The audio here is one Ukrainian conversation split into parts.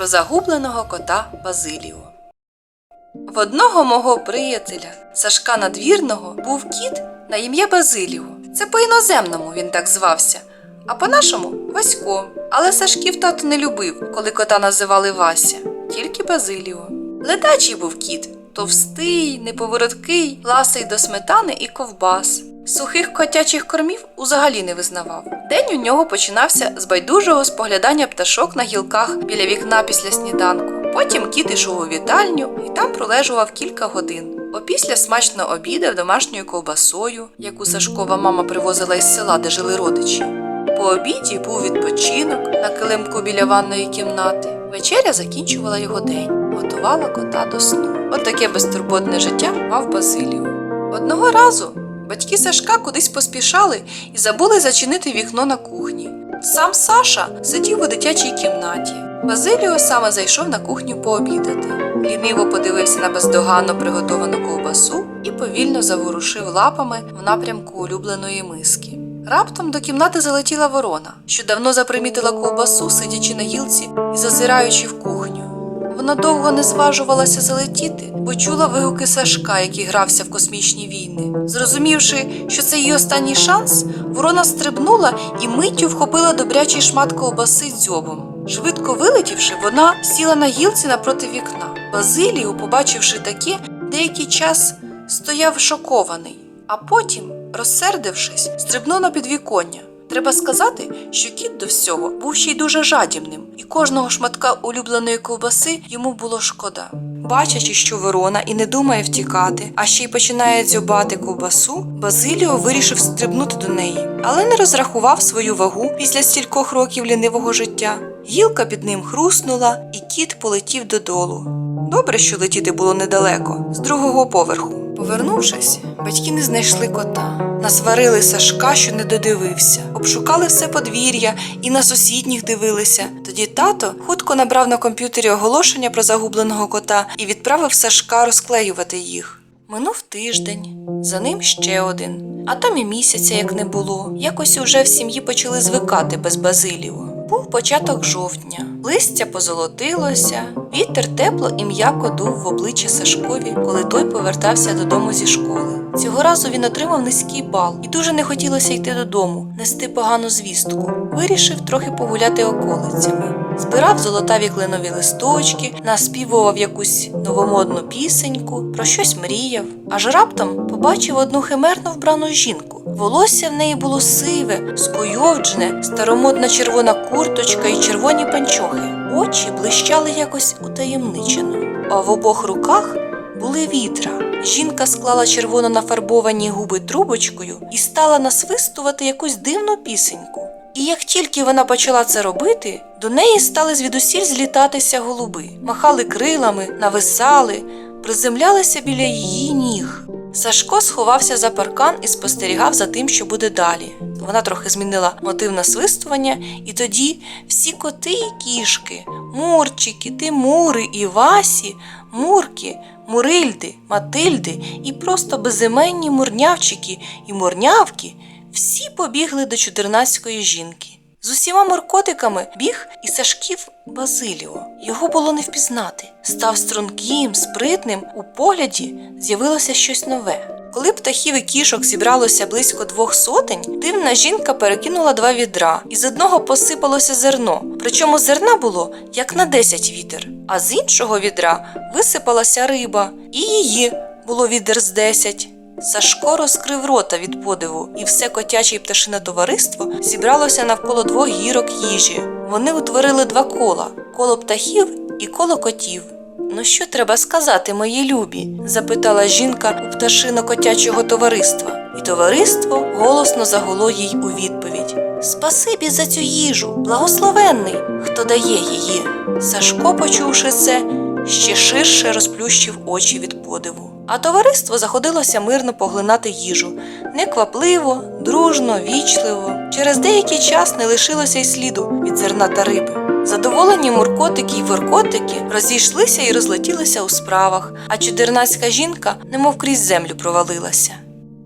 про загубленого кота Базиліо. В одного мого приятеля Сашка Надвірного був кіт на ім'я Базиліо. Це по-іноземному він так звався, а по-нашому Васько. Але Сашків тато не любив, коли кота називали Вася, тільки Базиліо. Ледачий був кіт, товстий, неповороткий, ласий до сметани і ковбас. Сухих котячих кормів узагалі не визнавав. День у нього починався з байдужого споглядання пташок на гілках біля вікна після сніданку. Потім кіт ішов у вітальню і там пролежував килка годин. Опісля смачно обідав домашньою ковбасою, яку Сашкова мама привозила із села, де жили родичі. По обіді був відпочинок на килимку біля ванної кімнати. Вечеря закінчувала його день, готувала кота до сну. От безтурботне життя мав Базиліо. Одного разу батьки Сашка кудись поспішали і забули зачинити вікно на кухні. Сам Саша сидів у дитячій кімнаті. Базиліо саме зайшов на кухню пообідати. Ліниво подивився на бездоганно приготовану ковбасу і повільно заворушив лапами в напрямку улюбленої миски. Раптом до кімнати залетіла ворона, що давно запримітила ковбасу, сидячи на гілці і зазираючи в кухню. Вона довго не зважувалася залетіти, бо чула вигуки Сашка, який грався в космічні війни. Зрозумівши, що це її останній шанс, ворона стрибнула і миттю вхопила добрячий шмат ковбаси дзьобом. Швидко вилетівши, вона сіла на гілці напроти вікна. Базиліо, побачивши таке, деякий час стояв шокований, а потім, розсердившись, стрибнув на підвіконня. Треба сказати, що кіт до всього був ще й дуже жадібним, і кожного шматка улюбленої ковбаси йому було шкода. Бачачи, що ворона і не думає втікати, а ще й починає дзьобати ковбасу, Базиліо вирішив стрибнути до неї, але не розрахував свою вагу після стількох років лінивого життя. Гілка під ним хруснула, і кіт полетів додолу. Добре, що летіти було недалеко, з другого поверху. Повернувшись, батьки не знайшли кота. Насварили Сашка, що не додивився, обшукали все подвір'я і на сусідніх дивилися. Тоді тато хутко набрав на комп'ютері оголошення про загубленого кота і відправив Сашка розклеювати їх. Минув тиждень, за ним ще один, а там і місяця як не було. Якось уже в сім'ї почали звикати без Базиліо. Був початок жовтня, листя позолотилося, вітер тепло і м'яко дув в обличчя Сашкові, коли той повертався додому зі школи. Цього разу він отримав низький бал і дуже не хотілося йти додому, нести погану звістку. Вирішив трохи погуляти околицями. Збирав золотаві кленові листочки, наспівував якусь новомодну пісеньку, про щось мріяв. Аж раптом побачив одну химерно вбрану жінку. Волосся в неї було сиве, скуйовджене, старомодна червона курточка і червоні панчохи. Очі блищали якось утаємничено, а в обох руках були вітра. Жінка склала червоно нафарбовані губи трубочкою і стала насвистувати якусь дивну пісеньку. І як тільки вона почала це робити, до неї стали звідусіль злітатися голуби, махали крилами, нависали, приземлялися біля її ніг. Сашко сховався за паркан і спостерігав за тим, що буде далі. Вона трохи змінила мотив насвистування, і тоді всі коти і кішки, мурчики, тимури і Васі, мурки, мурильди, матильди і просто безіменні мурнявчики і мурнявки всі побігли до чудернацької жінки. З усіма моркотиками біг і Сашків Базиліо. Його було не впізнати. Став струнким, спритним, у погляді з'явилося щось нове. Коли птахів і кішок зібралося близько двох сотень, дивна жінка перекинула два відра, і з одного посипалося зерно. Причому зерна було як на десять вітер, а з іншого відра висипалася риба, і її було відер з десять. Сашко розкрив рота від подиву, і все котяче і пташине товариство зібралося навколо двох гірок їжі. Вони утворили два кола коло птахів і коло котів. Ну що треба сказати, мої любі? запитала жінка у пташино котячого товариства, і товариство голосно загуло їй у відповідь: Спасибі за цю їжу, благословенний, хто дає її. Сашко, почувши це, ще ширше розплющив очі від подиву. А товариство заходилося мирно поглинати їжу, неквапливо, дружно, вічливо. Через деякий час не лишилося й сліду від зерна та риби. Задоволені муркотики й воркотики розійшлися і розлетілися у справах, а чудернацька жінка немов крізь землю провалилася.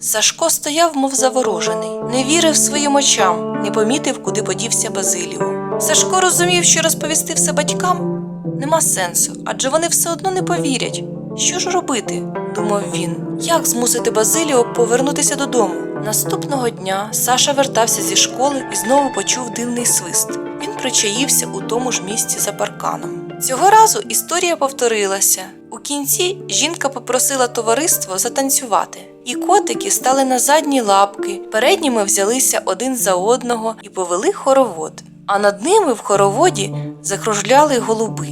Сашко стояв, мов заворожений, не вірив своїм очам, не помітив, куди подівся Базиліо. Сашко розумів, що розповісти все батькам Нема сенсу, адже вони все одно не повірять. Що ж робити? думав він. Як змусити Базиліо повернутися додому? Наступного дня Саша вертався зі школи і знову почув дивний свист. Він причаївся у тому ж місці за парканом. Цього разу історія повторилася. У кінці жінка попросила товариство затанцювати, і котики стали на задні лапки, передніми взялися один за одного і повели хоровод. А над ними в хороводі закружляли голуби.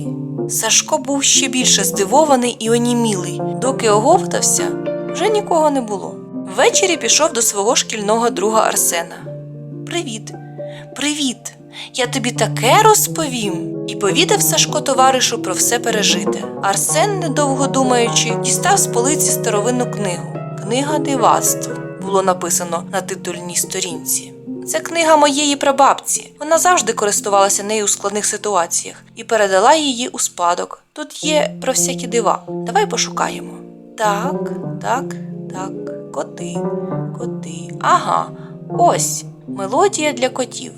Сашко був ще більше здивований і онімілий. Доки оговтався, вже нікого не було. Ввечері пішов до свого шкільного друга Арсена. Привіт, привіт! Я тобі таке розповім. І повідав Сашко товаришу про все пережите. Арсен, недовго думаючи, дістав з полиці старовинну книгу. Книга дивацтв було написано на титульній сторінці. Це книга моєї прабабці. Вона завжди користувалася нею у складних ситуаціях і передала її у спадок. Тут є про всякі дива. Давай пошукаємо. Так, так, так, коти, коти. Ага, ось мелодія для котів.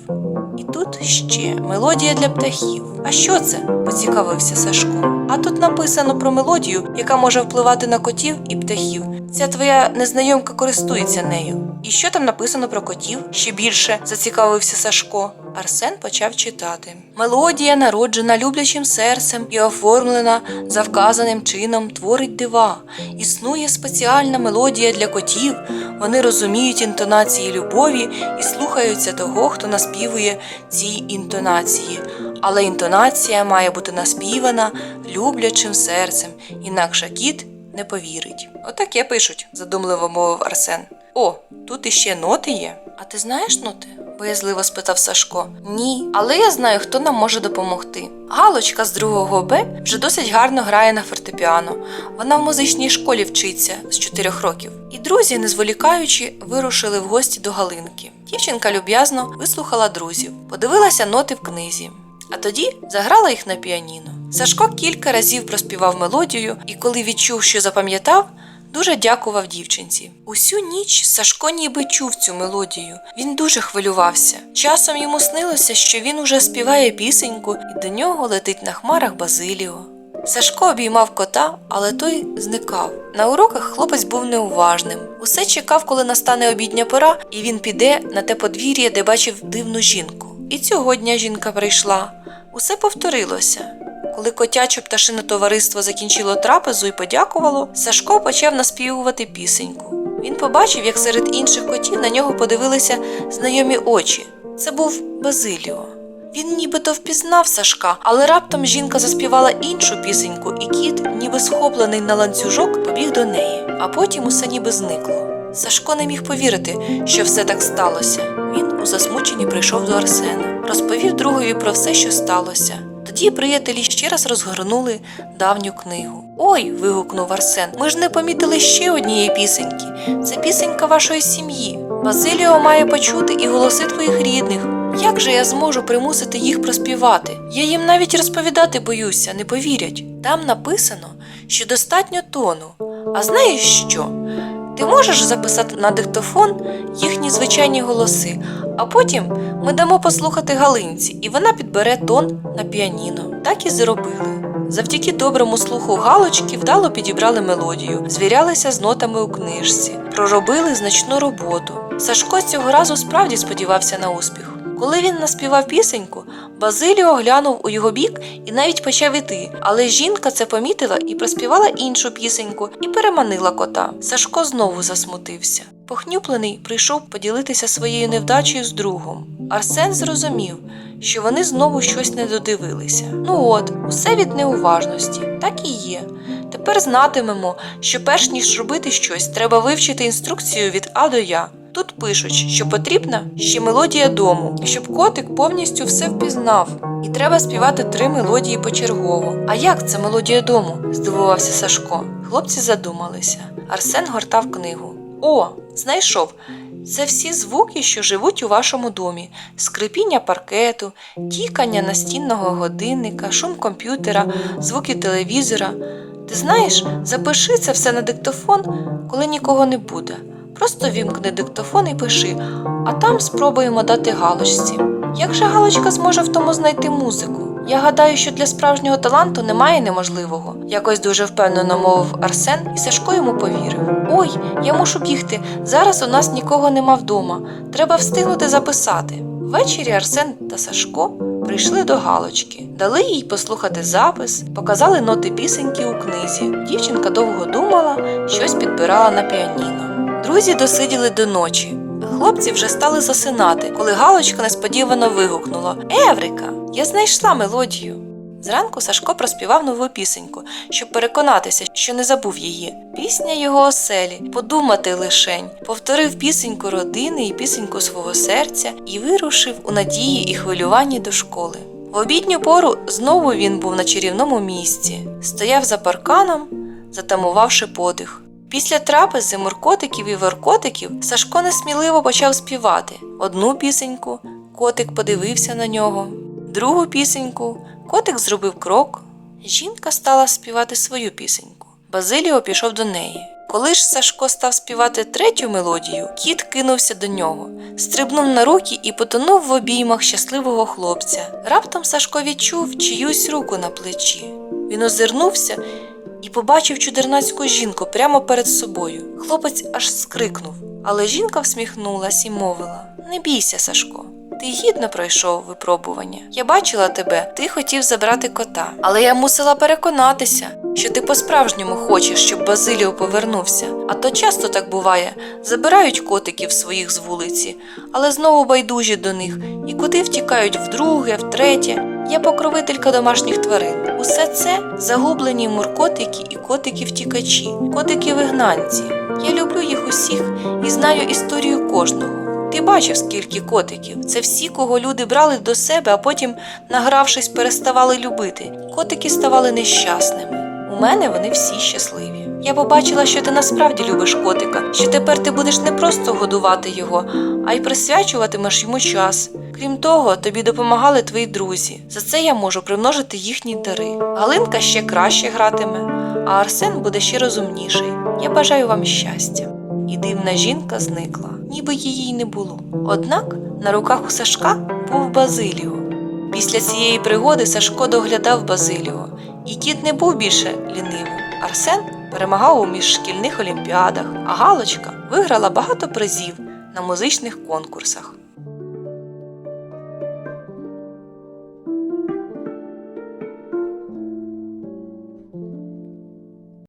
І тут ще мелодія для птахів. А що це? поцікавився Сашко. А тут написано про мелодію, яка може впливати на котів і птахів. Ця твоя незнайомка користується нею. І що там написано про котів? Ще більше зацікавився Сашко. Арсен почав читати. Мелодія, народжена люблячим серцем і оформлена за вказаним чином, творить дива. Існує спеціальна мелодія для котів. Вони розуміють інтонації любові і слухаються того, хто наспівує ці інтонації. Але інтонація має бути наспівана люблячим серцем, інакше кіт не повірить. Отаке пишуть, задумливо мовив Арсен. О, тут іще ноти є. А ти знаєш ноти? боязливо спитав Сашко. Ні, але я знаю, хто нам може допомогти. Галочка з другого Б вже досить гарно грає на фортепіано. Вона в музичній школі вчиться з чотирьох років. І друзі, не зволікаючи, вирушили в гості до Галинки. Дівчинка люб'язно вислухала друзів, подивилася ноти в книзі. А тоді заграла їх на піаніно. Сашко кілька разів проспівав мелодію, і коли відчув, що запам'ятав, дуже дякував дівчинці. Усю ніч Сашко ніби чув цю мелодію. Він дуже хвилювався. Часом йому снилося, що він уже співає пісеньку, і до нього летить на хмарах Базиліо. Сашко обіймав кота, але той зникав. На уроках хлопець був неуважним. Усе чекав, коли настане обідня пора, і він піде на те подвір'я, де бачив дивну жінку. І цього дня жінка прийшла. Усе повторилося. Коли котяче пташине товариство закінчило трапезу і подякувало, Сашко почав наспівувати пісеньку. Він побачив, як серед інших котів на нього подивилися знайомі очі. Це був Базиліо. Він нібито впізнав Сашка, але раптом жінка заспівала іншу пісеньку, і кіт, ніби схоплений на ланцюжок, побіг до неї, а потім усе ніби зникло. Сашко не міг повірити, що все так сталося. Він у засмученні прийшов до Арсена, розповів другові про все, що сталося. Тоді приятелі ще раз розгорнули давню книгу. Ой. вигукнув Арсен. Ми ж не помітили ще однієї пісеньки. Це пісенька вашої сім'ї. Базиліо має почути і голоси твоїх рідних. Як же я зможу примусити їх проспівати? Я їм навіть розповідати боюся, не повірять. Там написано, що достатньо тону. А знаєш що? Ти можеш записати на диктофон їхні звичайні голоси, а потім ми дамо послухати Галинці, і вона підбере тон на піаніно. Так і зробили. Завдяки доброму слуху Галочки вдало підібрали мелодію, звірялися з нотами у книжці, проробили значну роботу. Сашко цього разу справді сподівався на успіх. Коли він наспівав пісеньку, Базиліо глянув у його бік і навіть почав іти, але жінка це помітила і проспівала іншу пісеньку і переманила кота. Сашко знову засмутився. Похнюплений прийшов поділитися своєю невдачею з другом. Арсен зрозумів, що вони знову щось не додивилися. Ну от, усе від неуважності, так і є. Тепер знатимемо, що перш ніж робити щось, треба вивчити інструкцію від А до Я. Тут пишуть, що потрібна ще мелодія дому, щоб котик повністю все впізнав. І треба співати три мелодії почергово. А як це мелодія дому? здивувався Сашко. Хлопці задумалися. Арсен гортав книгу. О, знайшов. Це всі звуки, що живуть у вашому домі: скрипіння паркету, тікання настінного годинника, шум комп'ютера, звуки телевізора. Ти знаєш, запиши це все на диктофон, коли нікого не буде. Просто вімкни диктофон і пиши, а там спробуємо дати галочці. Як же галочка зможе в тому знайти музику? Я гадаю, що для справжнього таланту немає неможливого, якось дуже впевнено мовив Арсен, і Сашко йому повірив. Ой, я мушу бігти. Зараз у нас нікого нема вдома. Треба встигнути записати. Ввечері Арсен та Сашко прийшли до Галочки, дали їй послухати запис, показали ноти пісеньки у книзі. Дівчинка довго думала, щось підбирала на піаніно. Друзі досиділи до ночі. Хлопці вже стали засинати, коли Галочка несподівано вигукнула Еврика! Я знайшла мелодію. Зранку Сашко проспівав нову пісеньку, щоб переконатися, що не забув її. Пісня його оселі, подумати лишень, повторив пісеньку родини і пісеньку свого серця і вирушив у надії і хвилюванні до школи. В обідню пору знову він був на чарівному місці, стояв за парканом, затамувавши подих. Після трапези муркотиків і воркотиків Сашко несміливо почав співати одну пісеньку, котик подивився на нього, другу пісеньку, котик зробив крок. Жінка стала співати свою пісеньку. Базиліо пішов до неї. Коли ж Сашко став співати третю мелодію, кіт кинувся до нього, стрибнув на руки і потонув в обіймах щасливого хлопця. Раптом Сашко відчув чиюсь руку на плечі. Він озирнувся і побачив чудернацьку жінку прямо перед собою. Хлопець аж скрикнув, але жінка всміхнулась і мовила: Не бійся, Сашко. Ти гідно пройшов випробування. Я бачила тебе, ти хотів забрати кота, але я мусила переконатися, що ти по-справжньому хочеш, щоб Базиліо повернувся. А то часто так буває: забирають котиків своїх з вулиці, але знову байдужі до них, і коти втікають вдруге, втретє. Я покровителька домашніх тварин. Усе це загублені муркотики і котики-втікачі, котики-вигнанці. Я люблю їх усіх і знаю історію кожного. Ти бачив, скільки котиків. Це всі, кого люди брали до себе, а потім, награвшись, переставали любити. Котики ставали нещасними. У мене вони всі щасливі. Я побачила, що ти насправді любиш котика, що тепер ти будеш не просто годувати його, а й присвячуватимеш йому час. Крім того, тобі допомагали твої друзі. За це я можу примножити їхні дари. Галинка ще краще гратиме, а Арсен буде ще розумніший. Я бажаю вам щастя. І дивна жінка зникла, ніби її й не було. Однак на руках у Сашка був Базиліо. Після цієї пригоди Сашко доглядав Базиліо, і кіт не був більше лінивим. Арсен перемагав у міжшкільних олімпіадах, а Галочка виграла багато призів на музичних конкурсах.